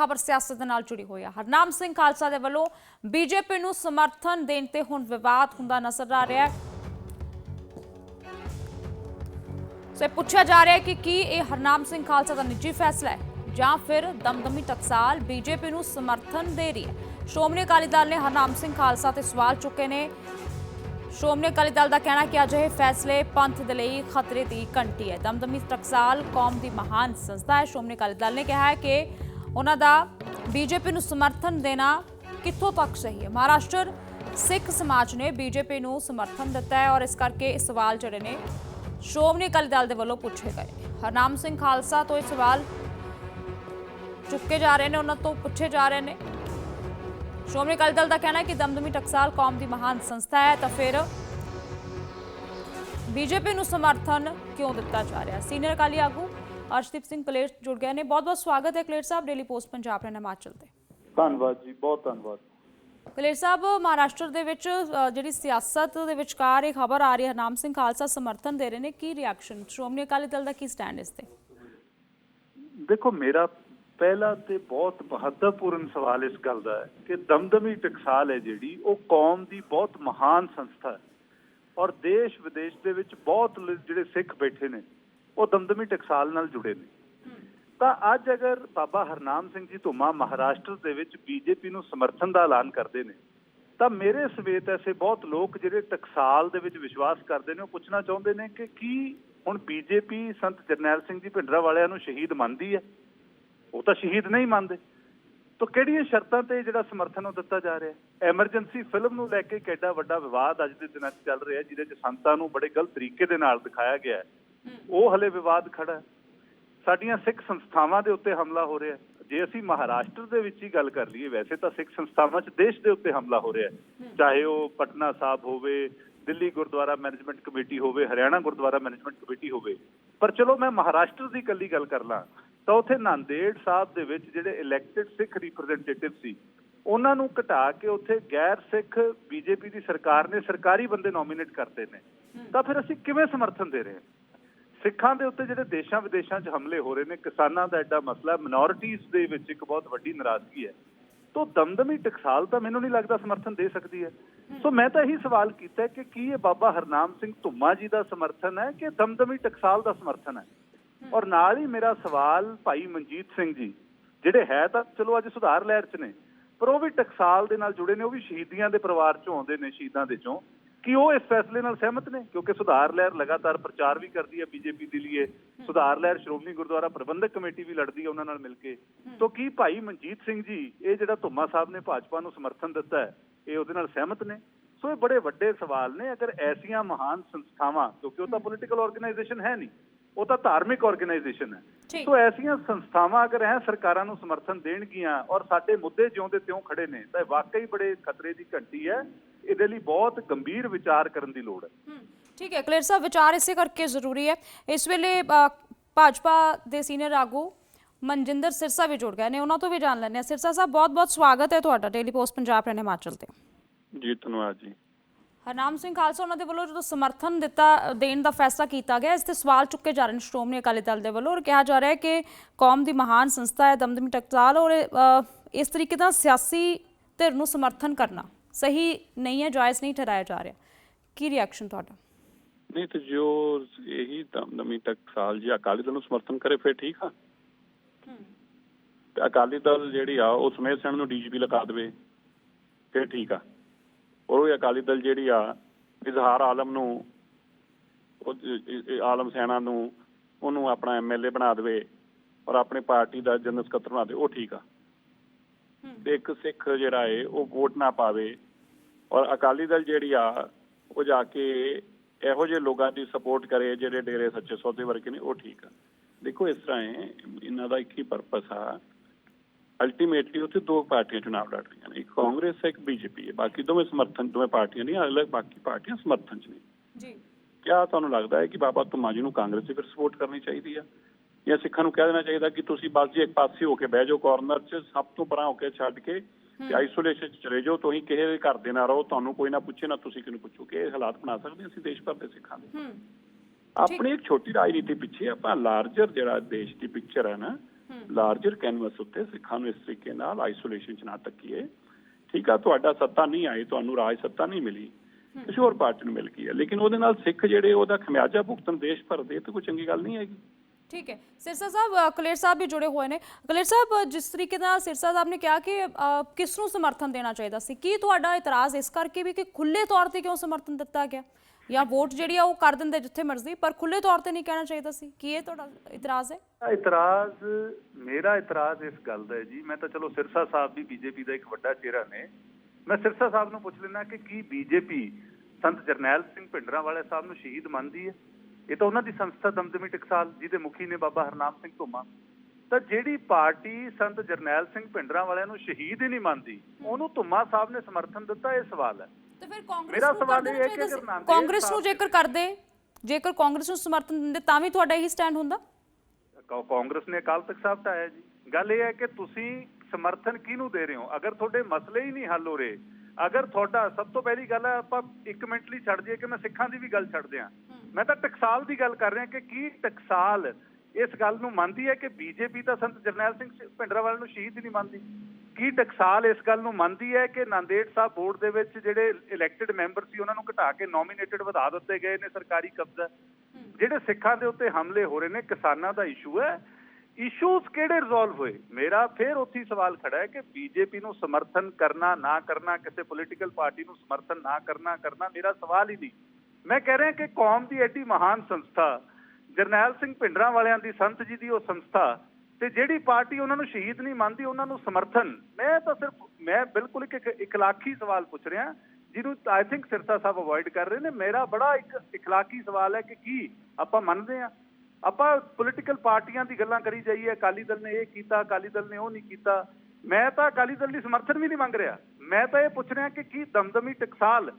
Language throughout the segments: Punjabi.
ਖਬਰ ਸਿਆਸਤ ਦੇ ਨਾਲ ਜੁੜੀ ਹੋਈ ਹੈ ਹਰਨਾਮ ਸਿੰਘ ਖਾਲਸਾ ਦੇ ਵੱਲੋਂ ਬੀਜੇਪੀ ਨੂੰ ਸਮਰਥਨ ਦੇਣ ਤੇ ਹੁਣ ਵਿਵਾਦ ਹੁੰਦਾ ਨਜ਼ਰ ਆ ਰਿਹਾ ਹੈ। ਸੋ ਪੁੱਛਿਆ ਜਾ ਰਿਹਾ ਹੈ ਕਿ ਕੀ ਇਹ ਹਰਨਾਮ ਸਿੰਘ ਖਾਲਸਾ ਦਾ ਨਿੱਜੀ ਫੈਸਲਾ ਹੈ ਜਾਂ ਫਿਰ ਦਮਦਮੀ ਟਕਸਾਲ ਬੀਜੇਪੀ ਨੂੰ ਸਮਰਥਨ ਦੇ ਰਹੀ ਹੈ? ਸ਼੍ਰੋਮਣੀ ਅਕਾਲੀ ਦਲ ਨੇ ਹਰਨਾਮ ਸਿੰਘ ਖਾਲਸਾ ਤੇ ਸਵਾਲ ਚੁੱਕੇ ਨੇ। ਸ਼੍ਰੋਮਣੀ ਅਕਾਲੀ ਦਲ ਦਾ ਕਹਿਣਾ ਕਿ ਅਜਿਹੇ ਫੈਸਲੇ ਪੰਥ ਦੇ ਲਈ ਖਤਰੇ ਦੀ ਘੰਟੀ ਹੈ। ਦਮਦਮੀ ਟਕਸਾਲ ਕੌਮ ਦੀ ਮਹਾਨ ਸੰਸਥਾ ਹੈ। ਸ਼੍ਰੋਮਣੀ ਅਕਾਲੀ ਦਲ ਨੇ ਕਿਹਾ ਹੈ ਕਿ ਉਹਨਾਂ ਦਾ ਬੀਜੇਪੀ ਨੂੰ ਸਮਰਥਨ ਦੇਣਾ ਕਿੱਥੋਂ ਤੱਕ ਸਹੀ ਹੈ? ਮਹਾਰਾਸ਼ਟਰ ਸਿੱਖ ਸਮਾਜ ਨੇ ਬੀਜੇਪੀ ਨੂੰ ਸਮਰਥਨ ਦਿੱਤਾ ਹੈ ਔਰ ਇਸ ਕਰਕੇ ਇਹ ਸਵਾਲ ਜਿਹੜੇ ਨੇ ਸ਼੍ਰੋਮਣੀ ਅਕਾਲੀ ਦਲ ਦੇ ਵੱਲੋਂ ਪੁੱਛੇ ਗਏ ਹਰਨਾਮ ਸਿੰਘ ਖਾਲਸਾ ਤੋਂ ਇਹ ਸਵਾਲ ਚੁੱਕੇ ਜਾ ਰਹੇ ਨੇ, ਉਹਨਾਂ ਤੋਂ ਪੁੱਛੇ ਜਾ ਰਹੇ ਨੇ। ਸ਼੍ਰੋਮਣੀ ਅਕਾਲੀ ਦਲ ਦਾ ਕਹਿਣਾ ਹੈ ਕਿ ਦਮਦਮੀ ਟਕਸਾਲ ਕੌਮ ਦੀ ਮਹਾਨ ਸੰਸਥਾ ਹੈ, ਤਾਂ ਫਿਰ ਬੀਜੇਪੀ ਨੂੰ ਸਮਰਥਨ ਕਿਉਂ ਦਿੱਤਾ ਜਾ ਰਿਹਾ? ਸੀਨੀਅਰ ਅਕਾਲੀ ਆਗੂ ਅਰਸ਼ਦੀਪ ਸਿੰਘ ਕਲੇਰ ਜੁੜ ਗਏ ਨੇ। ਬਹੁਤ ਬਹੁਤ ਸਵਾਗਤ ਹੈ ਕਲੇਰ ਸਾਹਿਬ। ਡੇਲੀ ਪੋਸਟ ਪੰਜਾਬ ਨੇ ਹਿਮਾਚਲ ਤੇ। ਧੰਨਵਾਦ ਜੀ ਬਹੁਤ ਧੰਨਵਾਦ। ਕਲੇਰ ਸਾਹਿਬ ਮਹਾਰਾਸ਼ਟਰ ਦੇ ਵਿੱਚ ਜਿਹੜੀ ਸਿਆਸਤ ਦੇ ਵਿਚਕਾਰ ਇਹ ਖਬਰ ਆ ਰਹੀ ਹੈ ਨਾਮ ਸਿੰਘ ਖਾਲਸਾ ਸਮਰਥਨ ਦੇ ਰਹੇ ਨੇ। ਕੀ ਰਿਐਕਸ਼ਨ ਸ਼੍ਰੋਮਣੀ ਅਕਾਲੀ ਦਲ ਦਾ ਕੀ ਸਟੈਂਡ ਇਸ ਤੇ? ਦੇਖੋ ਮੇਰਾ ਪਹਿਲਾ ਤੇ ਬਹੁਤ ਮਹੱਤਵਪੂਰਨ ਸਵਾਲ ਇਸ ਗੱਲ ਦਾ ਹੈ ਕਿ ਦਮਦਮੀ ਟਕਸਾਲ ਹੈ ਜਿਹੜੀ ਉਹ ਕੌਮ ਦੀ ਬਹੁਤ ਮਹਾਨ ਸੰਸਥਾ ਹੈ। ਔਰ ਦੇਸ਼ ਵਿਦੇਸ਼ ਦੇ ਵਿੱਚ ਬਹੁਤ ਜਿਹੜੇ ਸਿੱਖ ਬੈਠੇ ਨੇ ਉਹ ਦਮਦਮੀ ਟਕਸਾਲ ਨਾਲ ਜੁੜੇ ਨੇ। ਤਾਂ ਅੱਜ ਅਗਰ ਬਾਬਾ ਹਰਨਾਮ ਸਿੰਘ ਜੀ ਧੁਮਾ ਮਹਾਰਾਸ਼ਟਰ ਦੇ ਵਿੱਚ ਬੀਜੇਪੀ ਨੂੰ ਸਮਰਥਨ ਦਾ ਐਲਾਨ ਕਰਦੇ ਨੇ, ਤਾਂ ਮੇਰੇ ਸਮੇਤ ਐਸੇ ਬਹੁਤ ਲੋਕ ਜਿਹੜੇ ਟਕਸਾਲ ਦੇ ਵਿੱਚ ਵਿਸ਼ਵਾਸ ਕਰਦੇ ਨੇ, ਉਹ ਪੁੱਛਣਾ ਚਾਹੁੰਦੇ ਨੇ ਕਿ ਕੀ ਹੁਣ ਬੀਜੇਪੀ ਸੰਤ ਜਰਨੈਲ ਸਿੰਘ ਜੀ ਭਿੰਡਰਾ ਵਾਲਿਆਂ ਨੂੰ ਸ਼ਹੀਦ ਮੰਨਦੀ ਹੈ? ਉਹ ਤਾਂ ਸ਼ਹੀਦ ਨਹੀਂ ਮੰਨਦੇ। ਤਾਂ ਕਿਹੜੀਆਂ ਸ਼ਰਤਾਂ ਤੇ ਜਿਹੜਾ ਸਮਰਥਨ ਉਹ ਦਿੱਤਾ ਜਾ ਰਿਹਾ? ਹੈ ਐਮਰਜੈਂਸੀ ਫਿਲਮ ਨੂੰ ਲੈ ਕੇ ਕਿੱਡਾ ਵੱਡਾ ਵਿਵਾਦ ਅੱਜ ਦੇ ਦਿਨਾਂ 'ਚ ਚੱਲ ਰਿਹਾ, ਜਿਹਦੇ 'ਚ ਸੰਤਾਂ ਨੂੰ ਬੜੇ ਗਲਤ ਤਰੀਕੇ ਦੇ ਨਾਲ ਦਿਖਾਇਆ ਗਿਆ ਹੈ। ਉਹ ਹਲੇ ਵਿਵਾਦ ਖੜਾ ਹੈ। ਸਾਡੀਆਂ ਸਿੱਖ ਸੰਸਥਾਵਾਂ ਦੇ ਉੱਤੇ ਹਮਲਾ ਹੋ ਰਿਹਾ ਹੈ। ਜੇ ਅਸੀਂ ਮਹਾਰਾਸ਼ਟਰ ਦੇ ਵਿੱਚ ਹੀ ਗੱਲ ਕਰ ਲਈਏ ਵੈਸੇ ਤਾਂ ਸਿੱਖ ਸੰਸਥਾਵਾਂ 'ਚ ਦੇਸ਼ ਦੇ ਉੱਤੇ ਹਮਲਾ ਹੋ ਰਿਹਾ ਹੈ। ਚਾਹੇ ਉਹ ਪਟਨਾ ਸਾਹਿਬ ਹੋਵੇ ਦਿੱਲੀ ਗੁਰਦੁਆਰਾ ਮੈਨੇਜਮੈਂਟ ਕਮੇਟੀ ਹੋਵੇ ਹਰਿਆਣਾ ਗੁਰਦੁਆਰਾ ਮੈਨੇਜਮੈਂਟ ਕਮੇਟੀ ਹੋਵੇ। ਪਰ ਚਲੋ ਮੈਂ ਮਹਾਰਾਸ਼ਟਰ ਦੀ ਇਕੱਲੀ ਗੱਲ ਕਰ ਲਾਂ ਤਾਂ ਉੱਥੇ ਨਾਂਦੇੜ ਸਾਹਿਬ ਦੇ ਵਿੱਚ ਜਿਹੜੇ ਇਲੈਕਟਿਡ ਸਿੱਖ ਰਿਪਰੈਜ਼ੈਂਟੇਟਿਵ ਸੀ ਉਹਨਾਂ ਨੂੰ ਘਟਾ ਕੇ ਉੱਥੇ ਗੈਰ ਸਿੱਖ ਬੀਜੇਪੀ ਦੀ ਸਰਕਾਰ ਨੇ ਸਰਕਾਰੀ ਬੰਦੇ ਨੋਮੀਨੇਟ ਕਰਤੇ ਨੇ। ਤਾਂ ਫਿਰ ਅਸੀਂ ਕਿਵੇਂ ਸਮਰਥਨ ਦੇ ਰਹੇ ਹਾਂ? ਸਿੱਖਾਂ ਦੇ ਉੱਤੇ ਜਿਹੜੇ ਦੇਸ਼ਾਂ ਵਿਦੇਸ਼ਾਂ 'ਚ ਹਮਲੇ ਹੋ ਰਹੇ ਨੇ ਕਿਸਾਨਾਂ ਦਾ ਐਡਾ ਮਸਲਾ ਮਿਨੋਰਿਟੀਜ਼ ਦੇ ਵਿੱਚ ਇੱਕ ਬਹੁਤ ਵੱਡੀ ਨਾਰਾਜ਼ਗੀ ਹੈ। ਤੋਂ ਦਮਦਮੀ ਟਕਸਾਲ ਤਾਂ ਮੈਨੂੰ ਨਹੀਂ ਲੱਗਦਾ ਸਮਰਥਨ ਦੇ ਸਕਦੀ ਹੈ। ਸੋ ਮੈਂ ਤਾਂ ਇਹੀ ਸਵਾਲ ਕੀਤਾ ਕਿ ਕੀ ਇਹ ਬਾਬਾ ਹਰਨਾਮ ਸਿੰਘ ਧੁੰਮਾ ਜੀ ਦਾ ਸਮਰਥਨ ਹੈ ਕਿ ਦਮਦਮੀ ਟਕਸਾਲ ਦਾ ਸਮਰਥਨ ਹੈ। ਔਰ ਨਾਲ ਹੀ ਮੇਰਾ ਸਵਾਲ ਭਾਈ ਮਨਜੀਤ ਸਿੰਘ ਜੀ ਜਿਹੜੇ ਹੈ ਤਾਂ ਚਲੋ ਅੱਜ ਸੁਧਾਰ ਲਹਿਰ 'ਚ ਨੇ ਪਰ ਉਹ ਵੀ ਟਕਸਾਲ ਦੇ ਨਾਲ ਜੁੜੇ ਨੇ ਉਹ ਵੀ ਸ਼ਹੀਦੀਆਂ ਦੇ ਪਰਿਵਾਰ 'ਚੋਂ ਆਉਂਦੇ ਨੇ ਸ਼ਹੀਦਾਂ ਦੇ 'ਚੋਂ। ਕਿ ਉਹ ਇਸ ਫੈਸਲੇ ਨਾਲ ਸਹਿਮਤ ਨੇ? ਕਿਉਂਕਿ ਸੁਧਾਰ ਲਹਿਰ ਲਗਾਤਾਰ ਪ੍ਰਚਾਰ ਵੀ ਕਰਦੀ ਹੈ ਬੀਜੇਪੀ ਦੇ ਲਈ ਸੁਧਾਰ ਲਹਿਰ ਸ਼੍ਰੋਮਣੀ ਗੁਰਦੁਆਰਾ ਪ੍ਰਬੰਧਕ ਕਮੇਟੀ ਵੀ ਲੜਦੀ ਹੈ ਉਹਨਾਂ ਨਾਲ ਮਿਲ ਕੇ। ਤੋਂ ਕੀ ਭਾਈ ਮਨਜੀਤ ਸਿੰਘ ਜੀ ਇਹ ਜਿਹੜਾ ਧੁੰਮਾ ਸਾਹਿਬ ਨੇ ਭਾਜਪਾ ਨੂੰ ਸਮਰਥਨ ਦਿੱਤਾ ਹੈ ਇਹ ਉਹਦੇ ਨਾਲ ਸਹਿਮਤ ਨੇ? ਸੋ ਇਹ ਬੜੇ ਵੱਡੇ ਸਵਾਲ ਨੇ। ਅਗਰ ਐਸੀਆਂ ਮਹਾਨ ਸੰਸਥਾਵਾਂ ਕਿਉਂਕਿ ਉਹ ਤਾਂ ਪੋਲੀਟੀਕਲ ਆਰਗੇਨਾਈਜੇਸ਼ਨ ਹੈ ਨਹੀਂ ਉਹ ਤਾਂ ਧਾਰਮਿਕ ਆਰਗੇਨਾਈਜੇਸ਼ਨ ਹੈ। ਸੋ ਐਸੀਆਂ ਸੰਸਥਾਵਾਂ ਅਗਰ ਐ ਸਰਕਾਰਾਂ ਨੂੰ ਸਮਰਥਨ ਦੇਣਗੀਆਂ ਔਰ ਸਾਡੇ ਮੁੱਦੇ ਜਿਉਂ ਦੇ ਤਿਉਂ ਖੜੇ ਨੇ ਤਾਂ ਇਹ ਵਾਕਈ ਬੜੇ ਖਤਰੇ ਦੀ ਘੰਟੀ ਹੈ। ਇਹਦੇ ਲਈ ਬਹੁਤ ਗੰਭੀਰ ਵਿਚਾਰ ਕਰਨ ਦੀ ਲੋੜ ਹੈ। ਠੀਕ ਹੈ ਕਲੇਰ ਸਾਹਿਬ ਵਿਚਾਰ ਇਸੇ ਕਰਕੇ ਜ਼ਰੂਰੀ ਹੈ। ਇਸ ਵੇਲੇ ਭਾਜਪਾ ਦੇ ਸੀਨੀਅਰ ਆਗੂ ਮਨਜਿੰਦਰ ਸਿਰਸਾ ਵੀ ਜੁੜ ਗਏ ਨੇ ਉਹਨਾਂ ਤੋਂ ਵੀ ਜਾਣ ਲੈਂਦੇ ਹਾਂ। ਸਿਰਸਾ ਸਾਹਿਬ ਬਹੁਤ ਬਹੁਤ ਸਵਾਗਤ ਹੈ ਤੁਹਾਡਾ ਡੇਲੀ ਪੋਸਟ ਪੰਜਾਬ ਰਹਿਣੇ ਹਿਮਾਚਲ ਤੇ। ਜੀ ਧੰਨਵਾਦ ਜੀ। ਹਰਨਾਮ ਸਿੰਘ ਖਾਲਸਾ ਉਹਨਾਂ ਦੇ ਵੱਲੋਂ ਜਦੋਂ ਸਮਰਥਨ ਦਿੱਤਾ ਦੇਣ ਦਾ ਫੈਸਲਾ ਕੀਤਾ ਗਿਆ ਇਸ ਤੇ ਸਵਾਲ ਚੁੱਕੇ ਜਾ ਰਹੇ ਨੇ ਸ਼੍ਰੋਮਣੀ ਅਕਾਲੀ ਦਲ ਦੇ ਵੱਲੋਂ ਔਰ ਕਿਹਾ ਜਾ ਰਿਹਾ ਹੈ ਕਿ ਕੌਮ ਦੀ ਮਹਾਨ ਸੰਸਥਾ ਹੈ ਦਮਦਮੀ ਟਕਸਾਲ ਔਰ ਇਸ ਤਰੀਕੇ ਦਾ ਸਿਆਸੀ ਧਿਰ ਨੂੰ ਸਮਰਥਨ ਕਰਨਾ। ਸਹੀ ਨਹੀਂ ਹੈ ਜਾਇਜ਼ ਨਹੀਂ ਠਹਿਰਾਇਆ ਜਾ ਰਿਹਾ। ਕੀ ਰਿਐਕਸ਼ਨ ਤੁਹਾਡਾ? ਨਹੀਂ ਤੇ ਜੋ ਇਹੀ ਦਮਦਮੀ ਤੱਕ ਸਾਲ ਜੀ ਅਕਾਲੀ ਦਲ ਨੂੰ ਸਮਰਥਨ ਕਰੇ ਫਿਰ ਠੀਕ ਆ। ਤੇ ਅਕਾਲੀ ਦਲ ਜਿਹੜੀ ਆ ਉਹ ਸਮੇਤ ਸੈਣ ਨੂੰ ਡੀਜੀਪੀ ਲਗਾ ਦੇਵੇ ਫਿਰ ਠੀਕ ਆ। ਔਰ ਉਹ ਅਕਾਲੀ ਦਲ ਜਿਹੜੀ ਆ ਇਜ਼ਹਾਰ ਆਲਮ ਨੂੰ ਉਹ ਆਲਮ ਸੈਣਾ ਨੂੰ ਉਹਨੂੰ ਆਪਣਾ ਐਮਐਲਏ ਬਣਾ ਦੇਵੇ ਔਰ ਆਪਣੀ ਪਾਰਟੀ ਦਾ ਜਨਰਲ ਸਕੱਤਰ ਬਣਾ ਦੇ ਉਹ ਠੀਕ ਆ। ਤੇ ਇੱਕ ਸਿੱਖ ਜਿਹੜਾ ਏ ਉਹ ਵੋਟ ਨਾ ਪਾਵੇ। ਔਰ ਅਕਾਲੀ ਦਲ ਜਿਹੜੀ ਆ ਉਹ ਜਾ ਕੇ ਇਹੋ ਜਿਹੇ ਲੋਕਾਂ ਦੀ ਸਪੋਰਟ ਕਰੇ ਜਿਹੜੇ ਡੇਰੇ ਸੱਚੇ ਸੌਦੇ ਵਰਗੇ ਨੇ ਉਹ ਠੀਕ ਆ। ਦੇਖੋ ਇਸ ਤਰ੍ਹਾਂ ਹੈ ਇਹਨਾਂ ਦਾ ਇੱਕ ਹੀ ਪਰਪਸ ਆ। ਅਲਟੀਮੇਟਲੀ ਉੱਥੇ ਦੋ ਪਾਰਟੀਆਂ ਚੁਣਾਵ ਲੜ ਰਹੀਆਂ ਨੇ ਇੱਕ ਕਾਂਗਰਸ ਹੈ ਇੱਕ ਬੀਜੇਪੀ ਹੈ ਬਾਕੀ ਦੋਵੇਂ ਸਮਰਥਨ ਦੋਵੇਂ ਪਾਰਟੀਆਂ ਨਹੀਂ ਅਲੱਗ ਬਾਕੀ ਪਾਰਟੀਆਂ ਸਮਰਥਨ ਚ ਨੇ। ਜੀ। ਕਿਆ ਤੁਹਾਨੂੰ ਲੱਗਦਾ ਹੈ ਕਿ ਬਾਬਾ ਧੁੰਮਾ ਜੀ ਨੂੰ ਕਾਂਗਰਸ ਦੀ ਫਿਰ ਸਪੋਰਟ ਕਰਨੀ ਚਾਹੀਦੀ ਆ? ਜਾਂ ਸਿੱਖਾਂ ਨੂੰ ਕਹਿ ਦੇਣਾ ਚਾਹੀਦਾ ਕਿ ਤੁਸੀਂ ਬਸ ਜੀ ਇੱਕ ਪਾਸੇ ਹੋ ਕੇ ਬਹਿ ਜਾਓ ਕਾਰਨਰ 'ਚ ਸਭ ਤੋਂ ਪਰਾਂ ਹੋ ਕੇ ਛੱਡ ਕੇ ਤੇ ਆਈਸੋਲੇਸ਼ਨ 'ਚ ਚਲੇ ਜਾਓ ਤੁਸੀਂ ਕਿਸੇ ਦੇ ਘਰ ਦੇ ਨਾ ਰਹੋ ਤੁਹਾਨੂੰ ਕੋਈ ਨਾ ਪੁੱਛੇ ਨਾ ਤੁਸੀਂ ਕਿਹਨੂੰ ਪੁੱਛੋ ਕਿ ਇਹ ਹਾਲਾਤ ਬਣਾ ਸਕਦੇ ਅਸੀਂ ਦੇਸ਼ ਭਰ ਦੇ ਸਿੱਖਾਂ ਦੇ। ਆਪਣੀ ਇੱਕ ਛੋਟੀ ਰਾਜਨੀਤੀ ਪਿੱਛੇ ਆਪਾਂ ਲਾਰਜਰ ਜਿਹੜਾ ਦੇਸ਼ ਦੀ ਪਿਕਚਰ ਹੈ ਨਾ ਲਾਰਜਰ ਕੈਨਵਸ ਉੱਤੇ ਸਿੱਖਾਂ ਨੂੰ ਇਸ ਤਰੀਕੇ ਨਾਲ ਆਈਸੋਲੇਸ਼ਨ 'ਚ ਨਾ ਤੱਕੀਏ ਠੀਕ ਆ ਤੁਹਾਡਾ ਸੱਤਾ ਨਹੀਂ ਆਈ ਤੁਹਾਨੂੰ ਰਾਜ ਸੱਤਾ ਨਹੀਂ ਮਿਲੀ ਕਿਸੇ ਹੋਰ ਪਾਰਟੀ ਨੂੰ ਮਿਲ ਗਈ ਹੈ। ਲੇਕਿਨ ਉਹਦੇ ਨਾਲ ਸਿੱਖ ਜਿਹੜੇ ਉਹਦਾ ਖਮਿਆਜਾ ਭੁਗਤਣ ਦੇਸ਼ ਭਰ ਦੇ ਤਾਂ ਕੋਈ ਚੰਗੀ ਗੱਲ ਨਹੀਂ ਹੈਗੀ। ਠੀਕ ਹੈ। ਸਿਰਸਾ ਸਾਹਿਬ ਕਲੇਰ ਸਾਹਿਬ ਵੀ ਜੁੜੇ ਹੋਏ ਨੇ। ਕਲੇਰ ਸਾਹਿਬ, ਜਿਸ ਤਰੀਕੇ ਨਾਲ ਸਿਰਸਾ ਸਾਹਿਬ ਨੇ ਕਿਹਾ ਕਿ ਕਿਸ ਨੂੰ ਸਮਰਥਨ ਦੇਣਾ ਚਾਹੀਦਾ ਸੀ? ਕੀ ਤੁਹਾਡਾ ਇਤਰਾਜ਼ ਇਸ ਕਰਕੇ ਵੀ ਕਿ ਖੁੱਲੇ ਤੌਰ ਤੇ ਕਿਉਂ ਸਮਰਥਨ ਦਿੱਤਾ ਗਿਆ? ਜਾਂ ਵੋਟ ਜਿਹੜੀ ਆ ਉਹ ਕਰ ਦਿੰਦੇ ਜਿੱਥੇ ਮਰਜ਼ੀ, ਪਰ ਖੁੱਲੇ ਤੌਰ ਤੇ ਨਹੀਂ ਕਹਿਣਾ ਚਾਹੀਦਾ ਸੀ? ਕੀ ਇਹ ਤੁਹਾਡਾ ਇਤਰਾਜ਼ ਹੈ? ਇਤਰਾਜ਼, ਮੇਰਾ ਇਤਰਾਜ਼ ਇਸ ਗੱਲ ਦਾ ਹੈ ਜੀ। ਮੈਂ ਤਾਂ ਚਲੋ ਸਿਰਸਾ ਸਾਹਿਬ ਵੀ ਬੀਜੇਪੀ ਦਾ ਇੱਕ ਵੱਡਾ ਚਿਹਰਾ ਨੇ। ਮੈਂ ਸਿਰਸਾ ਸਾਹਿਬ ਨੂੰ ਪੁੱਛ ਲੈਣਾ ਕਿ ਕੀ ਬੀਜੇਪੀ ਸੰਤ ਜਰਨੈਲ ਸਿੰਘ ਭਿੰਡਰਾਂ ਵਾਲੇ ਸਾਹਿਬ ਨੂੰ ਸ਼ਹੀਦ ਮੰਨਦੀ ਹੈ? ਇਹ ਤਾਂ ਉਹਨਾਂ ਦੀ ਸੰਸਥਾ ਦਮਦਮੀ ਟਕਸਾਲ ਜਿਹਦੇ ਮੁਖੀ ਨੇ ਬਾਬਾ ਹਰਨਾਮ ਸਿੰਘ ਧੁੰਮਾ। ਤਾਂ ਜਿਹੜੀ ਪਾਰਟੀ ਸੰਤ ਜਰਨੈਲ ਸਿੰਘ ਭਿੰਡਰਾਂ ਵਾਲਿਆਂ ਨੂੰ ਸ਼ਹੀਦ ਹੀ ਨਹੀਂ ਮੰਨਦੀ ਉਹਨੂੰ ਧੁੰਮਾ ਸਾਹਿਬ ਨੇ ਸਮਰਥਨ ਦਿੱਤਾ ਇਹ ਸਵਾਲ ਹੈ। ਤੇ ਫਿਰ ਕਾਂਗਰਸ ਮੇਰਾ ਸਵਾਲ ਇਹ ਹੈ ਕਿ ਕਾਂਗਰਸ ਨੂੰ ਜੇਕਰ ਕਰਦੇ ਜੇਕਰ ਕਾਂਗਰਸ ਨੂੰ ਸਮਰਥਨ ਦਿੰਦੇ ਤਾਂ ਵੀ ਤੁਹਾਡਾ ਇਹੀ ਸਟੈਂਡ ਹੁੰਦਾ? ਕਾਂਗਰਸ ਨੇ ਅਕਾਲ ਤਖਤ ਸਾਹਿਬ ਢਾਇਆ ਜੀ। ਗੱਲ ਇਹ ਹੈ ਕਿ ਤੁਸੀਂ ਸਮਰਥਨ ਕਿਹਨੂੰ ਦੇ ਰਹੇ ਹੋ? ਅਗਰ ਤੁਹਾਡੇ ਮਸਲੇ ਹੀ ਨਹੀਂ ਹੱਲ ਹੋ ਰਹੇ ਅਗਰ ਤੁਹਾਡਾ ਸਭ ਤੋਂ ਪਹਿਲੀ ਗੱਲ ਹੈ ਆਪਾਂ ਇੱਕ ਮਿੰਟ ਲਈ ਛੱਡ ਜਾਈਏ ਕਿ ਮੈਂ ਸਿੱਖਾਂ ਦੀ ਵੀ ਗੱਲ ਛੱਡ ਦਿਆਂ। ਮੈਂ ਤਾਂ ਟਕਸਾਲ ਦੀ ਗੱਲ ਕਰ ਰਿਹਾ ਕਿ ਕੀ ਟਕਸਾਲ ਇਸ ਗੱਲ ਨੂੰ ਮੰਨਦੀ ਹੈ ਕਿ ਬੀਜੇਪੀ ਤਾਂ ਸੰਤ ਜਰਨੈਲ ਸਿੰਘ ਭਿੰਡਰਾਵਾਲ ਨੂੰ ਸ਼ਹੀਦ ਹੀ ਨਹੀਂ ਮੰਨਦੀ? ਕੀ ਟਕਸਾਲ ਇਸ ਗੱਲ ਨੂੰ ਮੰਨਦੀ ਹੈ ਕਿ ਨਾਂਦੇੜ ਸਾਹਿਬ ਬੋਰਡ ਦੇ ਵਿੱਚ ਜਿਹੜੇ ਇਲੈਕਟਿਡ ਮੈਂਬਰ ਸੀ, ਉਹਨਾਂ ਨੂੰ ਘਟਾ ਕੇ ਨੋਮੀਨੇਟਡ ਵਧਾ ਦਿੱਤੇ ਗਏ ਨੇ ਸਰਕਾਰੀ ਕਬਜ਼ਾ? ਜਿਹੜੇ ਸਿੱਖਾਂ ਦੇ ਉੱਤੇ ਹਮਲੇ ਹੋ ਰਹੇ ਨੇ, ਕਿਸਾਨਾਂ ਦਾ ਇਸ਼ੂ ਹੈ। ਇਸ਼ੂਜ਼ ਕਿਹੜੇ ਰਿਜ਼ੋਲਵ ਹੋਏ? ਮੇਰਾ ਫਿਰ ਉੱਥੇ ਸਵਾਲ ਖੜਾ ਹੈ ਕਿ ਬੀਜੇਪੀ ਨੂੰ ਸਮਰਥਨ ਕਰਨਾ ਨਾ ਕਰਨਾ, ਕਿਸੇ ਪੋਲੀਟੀਕਲ ਪਾਰਟੀ ਨੂੰ ਸਮਰਥਨ ਨਾ ਕਰਨਾ ਕਰਨਾ ਮੇਰਾ ਸਵਾਲ ਹੀ ਨਹੀਂ। ਮੈਂ ਕਹਿ ਰਿਹਾ ਕਿ ਕੌਮ ਦੀ ਐਡੀ ਮਹਾਨ ਸੰਸਥਾ, ਜਰਨੈਲ ਸਿੰਘ ਭਿੰਡਰਾਂ ਵਾਲਿਆਂ ਦੀ ਸੰਤ ਜੀ ਦੀ ਉਹ ਸੰਸਥਾ ਤੇ ਜਿਹੜੀ ਪਾਰਟੀ ਉਹਨਾਂ ਨੂੰ ਸ਼ਹੀਦ ਨਹੀਂ ਮੰਨਦੀ, ਉਹਨਾਂ ਨੂੰ ਸਮਰਥਨ, ਮੈਂ ਤਾਂ ਸਿਰਫ, ਮੈਂ ਬਿਲਕੁਲ ਇੱਕ ਇੱਕ, ਇਖਲਾਕੀ ਸਵਾਲ ਪੁੱਛ ਰਿਹਾ, ਜਿਹਨੂੰ I think Sirsa Sahib avoid ਕਰ ਰਹੇ ਨੇ। ਮੇਰਾ ਬੜਾ ਇੱਕ ਇਖਲਾਕੀ ਸਵਾਲ ਹੈ ਕਿ ਕੀ ਆਪਾਂ ਮੰਨਦੇ ਆ ਆਪਾਂ ਪੋਲੀਟੀਕਲ ਪਾਰਟੀਆਂ ਦੀ ਗੱਲਾਂ ਕਰੀ ਜਾਈਏ, ਅਕਾਲੀ ਦਲ ਨੇ ਇਹ ਕੀਤਾ, ਅਕਾਲੀ ਦਲ ਨੇ ਉਹ ਨਹੀਂ ਕੀਤਾ। ਮੈਂ ਤਾਂ ਅਕਾਲੀ ਦਲ ਦੀ ਸਮਰਥਨ ਵੀ ਨਹੀਂ ਮੰਗ ਰਿਹਾ। ਮੈਂ ਤਾਂ ਇਹ ਪੁੱਛ ਰਿਹਾ ਕਿ ਕੀ ਦਮਦਮੀ ਟਕਸਾਲ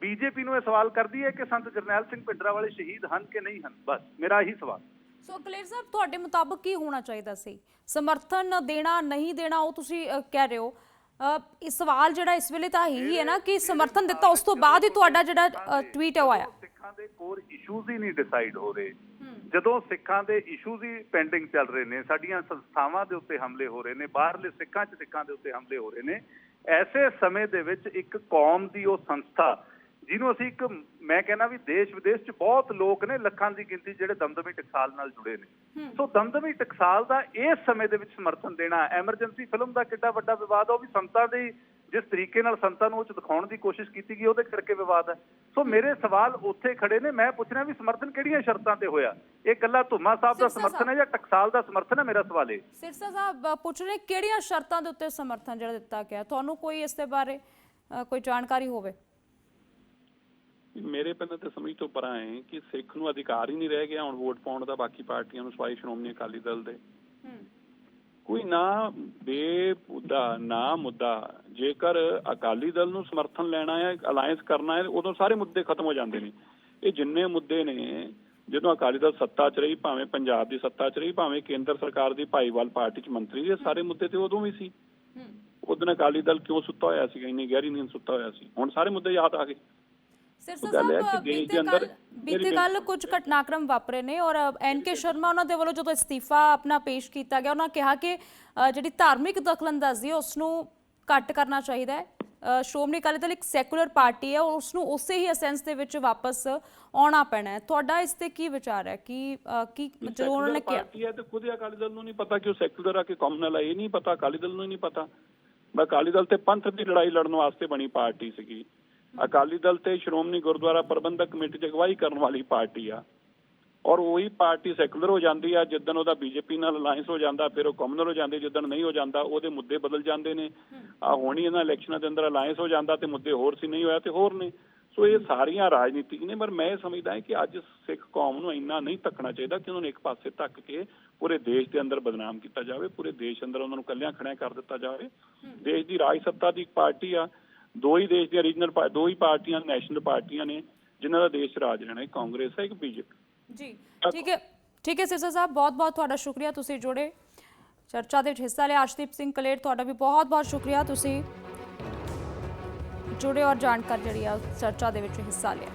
ਬੀਜੇਪੀ ਨੂੰ ਇਹ ਸਵਾਲ ਕਰਦੀ ਹੈ ਕਿ ਸੰਤ ਜਰਨੈਲ ਸਿੰਘ ਭਿੰਡਰਾਂ ਵਾਲੇ ਸ਼ਹੀਦ ਹਨ ਕਿ ਨਹੀਂ ਹਨ? ਬਸ ਮੇਰਾ ਇਹੀ ਸਵਾਲ। ਸੋ ਕਲੇਰ ਸਾਹਿਬ ਤੁਹਾਡੇ ਮੁਤਾਬਕ ਕੀ ਹੋਣਾ ਚਾਹੀਦਾ ਸੀ? ਸਮਰਥਨ ਦੇਣਾ ਨਹੀਂ ਦੇਣਾ ਉਹ ਤੁਸੀਂ ਕਹਿ ਰਹੇ ਹੋ। ਇਹ ਸਵਾਲ ਜਿਹੜਾ ਇਸ ਵੇਲੇ ਤਾਂ ਇਹੀ ਹੈ ਨਾ ਕਿ ਸਮਰਥਨ ਦਿੱਤਾ ਉਸ ਤੋਂ ਬਾਅਦ ਹੀ ਤੁਹਾਡਾ ਜਿਹੜਾ ਟਵੀਟ ਹੈ ਆਇਆ। ਸਿੱਖਾਂ ਦੇ ਕੋਰ ਇਸ਼ੂਜ਼ ਹੀ ਨਹੀਂ ਡਿਸਾਈਡ ਹੋ ਰਹੇ। ਜਦੋਂ ਸਿੱਖਾਂ ਦੇ ਇਸ਼ੂਜ਼ ਹੀ ਪੈਂਡਿੰਗ ਚੱਲ ਰਹੇ ਨੇ ਸਾਡੀਆਂ ਸੰਸਥਾਵਾਂ ਦੇ ਉੱਤੇ ਹਮਲੇ ਹੋ ਰਹੇ ਨੇ ਬਾਹਰਲੇ ਸਿੱਖਾਂ 'ਚ ਸਿੱਖਾਂ ਦੇ ਉੱਤੇ ਹਮਲੇ ਹੋ ਰਹੇ ਨੇ ਐਸੇ ਸਮੇਂ ਦੇ ਵਿੱਚ ਇੱਕ ਕੌਮ ਦੀ ਉਹ ਸੰਸਥਾ ਜਿਹਨੂੰ ਅਸੀਂ ਇੱਕ ਮੈਂ ਕਹਿੰਦਾ ਵੀ ਦੇਸ਼ ਵਿਦੇਸ਼ 'ਚ ਬਹੁਤ ਲੋਕ ਨੇ ਲੱਖਾਂ ਦੀ ਗਿਣਤੀ ਜਿਹੜੇ ਦਮਦਮੀ ਟਕਸਾਲ ਨਾਲ ਜੁੜੇ ਨੇ। ਸੋ ਦਮਦਮੀ ਟਕਸਾਲ ਦਾ ਇਸ ਸਮੇਂ ਦੇ ਵਿੱਚ ਸਮਰਥਨ ਦੇਣਾ ਐਮਰਜੈਂਸੀ ਫਿਲਮ ਦਾ ਕਿੱਡਾ ਵੱਡਾ ਵਿਵਾਦ ਉਹ ਵੀ ਸੰਤਾਂ ਦੀ ਜਿਸ ਤਰੀਕੇ ਨਾਲ ਸੰਤਾਂ ਨੂੰ ਉਹ 'ਚ ਦਿਖਾਉਣ ਦੀ ਕੋਸ਼ਿਸ਼ ਕੀਤੀ ਗਈ ਉਹਦੇ ਕਰਕੇ ਵਿਵਾਦ ਹੈ ਸੋ ਮੇਰੇ ਸਵਾਲ ਉੱਥੇ ਖੜੇ ਨੇ ਮੈਂ ਪੁੱਛ ਰਿਹਾ ਵੀ ਸਮਰਥਨ ਕਿਹੜੀਆਂ ਸ਼ਰਤਾਂ ਤੇ ਹੋਇਆ? ਇਹ ਕੱਲਾ ਧੁੰਮਾ ਸਾਹਿਬ ਦਾ ਸਮਰਥਨ ਹੈ ਜਾਂ ਟਕਸਾਲ ਦਾ ਸਮਰਥਨ ਹੈ? ਮੇਰਾ ਸਵਾਲ ਇਹ। ਸਿਰਸਾ ਸਾਹਿਬ ਪੁੱਛ ਰਹੇ ਕਿਹੜੀਆਂ ਸ਼ਰਤਾਂ ਦੇ ਉੱਤੇ ਸਮਰਥਨ ਜਿਹੜਾ ਦਿੱਤਾ ਗਿਆ? ਤੁਹਾਨੂੰ ਕੋਈ ਇਸ ਦੇ ਬਾਰੇ ਕੋਈ ਜਾਣਕਾਰੀ ਹੋਵੇ? ਮੇਰੇ ਪਿੰਡ ਤੇ ਸਮਝ ਤੋਂ ਪਰਾਂ ਹੈ ਕਿ ਸਿੱਖ ਨੂੰ ਅਧਿਕਾਰ ਹੀ ਨਹੀਂ ਰਹਿ ਗਿਆ ਹੁਣ ਵੋਟ ਪਾਉਣ ਦਾ ਬਾਕੀ ਪਾਰਟੀਆਂ ਨੂੰ ਸਵਾਈ ਸ਼੍ਰੋਮਣੀ ਅਕਾਲੀ ਦਲ ਦੇ। ਕੋਈ ਨਾ ਬੇਮੁੱਦਾ ਨਾ ਮੁੱਦਾ ਜੇਕਰ ਅਕਾਲੀ ਦਲ ਨੂੰ ਸਮਰਥਨ ਲੈਣਾ ਹੈ ਅਲਾਈਅੰਸ ਕਰਨਾ ਹੈ ਉਦੋਂ ਸਾਰੇ ਮੁੱਦੇ ਖਤਮ ਹੋ ਜਾਂਦੇ ਨੇ। ਇਹ ਜਿੰਨੇ ਮੁੱਦੇ ਨੇ ਜਦੋਂ ਅਕਾਲੀ ਦਲ ਸੱਤਾ 'ਚ ਰਹੀ ਭਾਵੇਂ ਪੰਜਾਬ ਦੀ ਸੱਤਾ 'ਚ ਰਹੀ ਭਾਵੇਂ ਕੇਂਦਰ ਸਰਕਾਰ ਦੀ ਭਾਈਵਾਲ ਪਾਰਟੀ 'ਚ ਮੰਤਰੀ ਇਹ ਸਾਰੇ ਮੁੱਦੇ ਤੇ ਉਦੋਂ ਵੀ ਸੀ। ਉਦੋਂ ਅਕਾਲੀ ਦਲ ਕਿਉਂ ਸੁੱਤਾ ਹੋਇਆ ਸੀ ਇੰਨੀ ਗਹਿਰੀ ਨੀਂਦ ਸੁੱਤਾ ਹੋਇਆ ਸੀ। ਹੁਣ ਸਾਰੇ ਮੁੱਦੇ ਯਾਦ ਆ ਗਏ। ਸਿਰਸਾ ਉਹ ਗੱਲ ਹੈ ਸਾਹਿਬ ਕਿ ਦੇਸ਼ ਬੀਤੇ ਦੇ ਅੰਦਰ ਕੱਲ ਮੇਰੀ ਬੀਤੇ ਕੱਲ ਕੁਝ ਘਟਨਾਕ੍ਰਮ ਵਾਪਰੇ ਨੇ ਔਰ ਐਨ ਕੇ ਸ਼ਰਮਾ ਉਹਨਾਂ ਦੇ ਵੱਲੋਂ ਜਦੋਂ ਅਸਤੀਫਾ ਆਪਣਾ ਪੇਸ਼ ਕੀਤਾ ਗਿਆ ਉਹਨਾਂ ਕਿਹਾ ਕਿ ਅ, ਜਿਹੜੀ ਧਾਰਮਿਕ ਦਖਲਅੰਦਾਜ਼ੀ ਹੈ ਉਸ ਨੂੰ ਘੱਟ ਕਰਨਾ ਚਾਹੀਦਾ ਹੈ। ਅ, ਸ਼੍ਰੋਮਣੀ ਅਕਾਲੀ ਦਲ ਇੱਕ ਸੈਕੂਲਰ ਪਾਰਟੀ ਹੈ ਔਰ ਉਸ ਨੂੰ ਉਸੇ ਹੀ ਅਸੈਂਸ ਦੇ ਵਿੱਚ ਵਾਪਸ ਆਉਣਾ ਪੈਣਾ ਹੈ। ਤੁਹਾਡਾ ਇਸ ਤੇ ਕੀ ਵਿਚਾਰ ਹੈ? ਕਿ ਅ, ਕੀ ਜਦੋਂ ਉਹਨਾਂ ਨੇ ਸੈਕੂਲਰ ਕਿਹਾ? ਪਾਰਟੀ ਹੈ ਤੇ ਖੁਦ ਹੀ ਅਕਾਲੀ ਦਲ ਨੂੰ ਨਹੀਂ ਪਤਾ ਕਿ ਉਹ ਸੈਕੂਲਰ ਆ ਕਿ ਕਮਿਊਨਲ ਆ ਇਹ ਨਹੀਂ ਪਤਾ ਅਕਾਲੀ ਦਲ ਨੂੰ ਹੀ ਨਹੀਂ ਪਤਾ। ਮੈਂ ਅਕਾਲੀ ਦਲ ਤੇ ਪੰਥ ਦੀ ਲੜਾਈ ਲੜਨ ਵਾਸਤੇ ਬਣੀ ਪਾਰਟੀ ਸੀਗੀ। ਅਕਾਲੀ ਦਲ ਤੇ ਸ਼੍ਰੋਮਣੀ ਗੁਰਦੁਆਰਾ ਪ੍ਰਬੰਧਕ ਕਮੇਟੀ ਦੀ ਅਗਵਾਈ ਕਰਨ ਵਾਲੀ ਪਾਰਟੀ ਆ। ਔਰ ਉਹੀ ਪਾਰਟੀ ਸੈਕੂਲਰ ਹੋ ਜਾਂਦੀ ਆ ਜਿੱਦਣ ਉਹਦਾ ਬੀਜੇਪੀ ਨਾਲ ਅਲਾਈਅੰਸ ਹੋ ਜਾਂਦਾ ਫਿਰ ਉਹ ਕਮਿਊਨਲ ਹੋ ਜਾਂਦੀ ਜਿੱਦਣ ਨਹੀਂ ਹੋ ਜਾਂਦਾ ਉਹਦੇ ਮੁੱਦੇ ਬਦਲ ਜਾਂਦੇ ਨੇ। ਆ ਹੋਣੀ ਇਹਨਾਂ ਇਲੈਕਸ਼ਨਾਂ ਦੇ ਅੰਦਰ ਅਲਾਈਅੰਸ ਹੋ ਜਾਂਦਾ ਤੇ ਮੁੱਦੇ ਹੋਰ ਸੀ ਨਹੀਂ ਹੋਇਆ ਤੇ ਹੋਰ ਨੇ। ਸੋ ਇਹ ਸਾਰੀਆਂ ਰਾਜਨੀਤਿਕ ਨੇ ਪਰ ਮੈਂ ਇਹ ਸਮਝਦਾ ਹਾਂ ਕਿ ਅੱਜ ਸਿੱਖ ਕੌਮ ਨੂੰ ਇੰਨਾ ਨਹੀਂ ਤੱਕਣਾ ਚਾਹੀਦਾ ਕਿ ਉਹਨਾਂ ਨੂੰ ਇੱਕ ਪਾਸੇ ਧੱਕ ਕੇ ਪੂਰੇ ਦੇਸ਼ ਦੇ ਅੰਦਰ ਬਦਨਾਮ ਕੀਤਾ ਜਾਵੇ ਪੂਰੇ ਦੇਸ਼ ਅੰਦਰ ਉਹਨਾਂ ਨੂੰ ਕੱਲਿਆਂ ਖੜਿਆ ਕਰ ਦਿੱਤਾ ਜਾਵੇ। ਦੇਸ਼ ਦੀ ਰਾਜ ਸੱਤਾ ਦੀ ਇੱਕ ਪਾਰਟੀ ਆ ਦੋ ਹੀ ਦੇਸ਼ ਦੀਆਂ ਰੀਜਨਲ ਦੋ ਹੀ ਪਾਰਟੀਆਂ ਨੈਸ਼ਨਲ ਪਾਰਟੀਆਂ ਨੇ, ਜਿਨ੍ਹਾਂ ਦਾ ਦੇਸ਼ ਰਾਜ ਰਹਿਣਾ ਇੱਕ ਕਾਂਗਰਸ ਹੈ ਇੱਕ ਬੀਜੇਪੀ। ਜੀ, ਠੀਕ ਹੈ ਠੀਕ ਹੈ ਸਿਰਸਾ ਸਾਹਿਬ ਬਹੁਤ ਬਹੁਤ ਤੁਹਾਡਾ ਸ਼ੁਕਰੀਆ ਤੁਸੀਂ ਜੁੜੇ। ਚਰਚਾ ਦੇ ਵਿੱਚ ਹਿੱਸਾ ਲਿਆ, ਅਰਸ਼ਦੀਪ ਸਿੰਘ ਕਲੇਰ, ਤੁਹਾਡਾ ਵੀ ਬਹੁਤ ਬਹੁਤ ਸ਼ੁਕਰੀਆ ਤੁਸੀਂ ਜੁੜੇ ਔਰ ਜਾਣਕਾਰੀ ਜਿਹੜੀ ਆ, ਚਰਚਾ ਦੇ ਵਿੱਚ ਹਿੱਸਾ ਲਿਆ।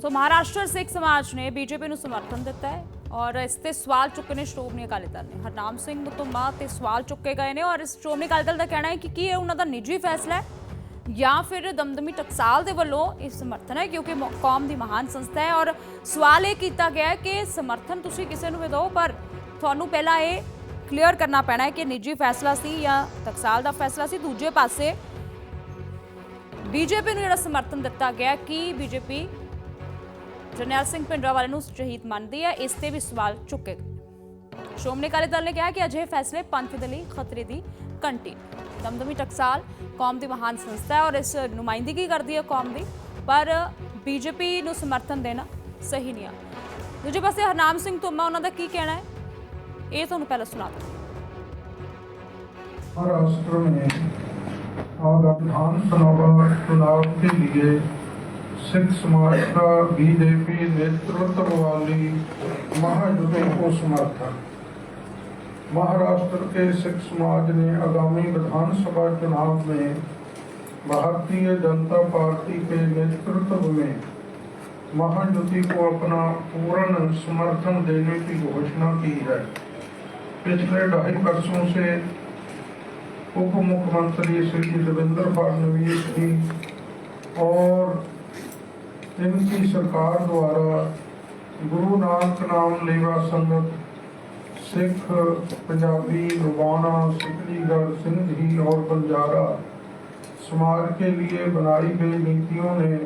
ਸੋ ਮਹਾਰਾਸ਼ਟਰ ਸਿੱਖ ਸਮਾਜ ਨੇ ਬੀਜੇਪੀ ਨੂੰ ਸਮਰਥਨ ਦਿੱਤਾ ਹੈ। ਔਰ ਇਸ ਤੇ ਸਵਾਲ ਚੁੱਕੇ ਨੇ ਸ਼੍ਰੋਮਣੀ ਅਕਾਲੀ ਦਲ ਨੇ। ਹਰਨਾਮ ਸਿੰਘ ਧੁੰਮਾ ਤੇ ਸਵਾਲ ਚੁੱਕੇ ਗਏ ਨੇ ਔਰ ਇਸ ਸ਼੍ਰੋਮਣੀ ਅਕਾਲੀ ਦਲ ਦਾ ਕਹਿਣਾ ਹੈ ਕਿ ਕੀ ਇਹ ਉਹਨਾਂ ਦਾ ਨਿੱਜੀ ਫੈਸਲਾ ਹੈ ਜਾਂ ਫਿਰ ਦਮਦਮੀ ਟਕਸਾਲ ਦੇ ਵੱਲੋਂ ਇਹ ਸਮਰਥਨ ਹੈ ਕਿਉਂਕਿ ਕੌਮ ਦੀ ਮਹਾਨ ਸੰਸਥਾ ਹੈ ਔਰ ਸਵਾਲ ਇਹ ਕੀਤਾ ਗਿਆ ਹੈ ਕਿ ਸਮਰਥਨ ਤੁਸੀਂ ਕਿਸੇ ਨੂੰ ਵੀ ਦਿਓ, ਪਰ ਤੁਹਾਨੂੰ ਪਹਿਲਾਂ ਇਹ ਕਲੀਅਰ ਕਰਨਾ ਪੈਣਾ ਹੈ ਕਿ ਨਿੱਜੀ ਫੈਸਲਾ ਸੀ ਜਾਂ ਟਕਸਾਲ ਦਾ ਫੈਸਲਾ ਸੀ। ਦੂਜੇ ਪਾਸੇ ਬੀਜੇਪੀ ਨੂੰ ਜਿਹੜਾ ਸਮਰਥਨ ਦਿੱਤਾ ਗਿਆ ਹੈ ਕਿ ਬੀਜੇਪੀ ਜਰਨੈਲ ਸਿੰਘ ਭਿੰਡਰਾਵਾਲੇ ਨੂੰ ਸ਼ਹੀਦ ਮੰਨਦੀ ਹੈ ਇਸ ਤੇ ਵੀ ਸਵਾਲ ਚੁੱਕੇ ਗਏ। ਸ਼੍ਰੋਮਣੀ ਅਕਾਲੀ ਦਲ ਨੇ ਕਿਹਾ ਕਿ ਅਜਿਹੇ ਫੈਸਲੇ ਪੰਥ ਦੇ ਲਈ ਖਤਰੇ ਦੀ ਘੰਟੀ ਨੇ। ਦਮਦਮੀ ਟਕਸਾਲ ਕੌਮ ਦੀ ਮਹਾਨ ਸੰਸਥਾ ਹੈ ਔਰ ਇਸ ਨੁਮਾਇੰਦਗੀ ਕਰਦੀ ਹੈ ਕੌਮ ਦੀ ਪਰ ਬੀਜੇਪੀ ਨੂੰ ਸਮਰਥਨ ਦੇਣਾ ਸਹੀ ਨਹੀਂ ਆ ਦੂਜੇ ਪਾਸੇ ਹਰਨਾਮ ਸਿੰਘ ਧੁੰਮਾ ਉਹਨਾਂ ਦਾ ਕੀ ਕਹਿਣਾ ਹੈ ਇਹ ਤੁਹਾਨੂੰ ਪਹਿਲਾਂ ਸੁਣਾ ਦਿੰਦੇ महाराष्ट्र में आगामी विधानसभा चुनाव के लिए सिख समाज का बीजेपी नेतृत्व वाली महायुति को समर्थन महाराष्ट्र के सिख समाज ने आगामी विधानसभा चुनाव में भारतीय जनता पार्टी के नेतृत्व में महायुति को अपना पूर्ण समर्थन देने की घोषणा की है पिछले ढाई वर्षों से उप मुख्यमंत्री श्री देवेंद्र फडणवीस जी और इनकी सरकार द्वारा गुरु नानक नाम लेवा संगत, सिख, पंजाबी, रुबाना, सिकलीगढ़, सिंधी और बंजारा, समाज के लिए बनाई गई नीतियों ने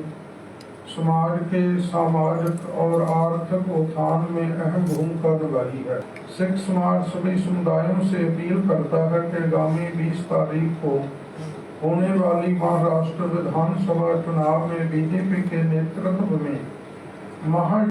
समाज के सामाजिक और आर्थिक उत्थान में अहम भूमिका निभाई है। सिख समाज सभी समुदायों से अपील करता है कि आगामी 20 तारीख को होने वाली महाराष्ट्र विधानसभा चुनाव में बीजेपी के नेतृत्व में महा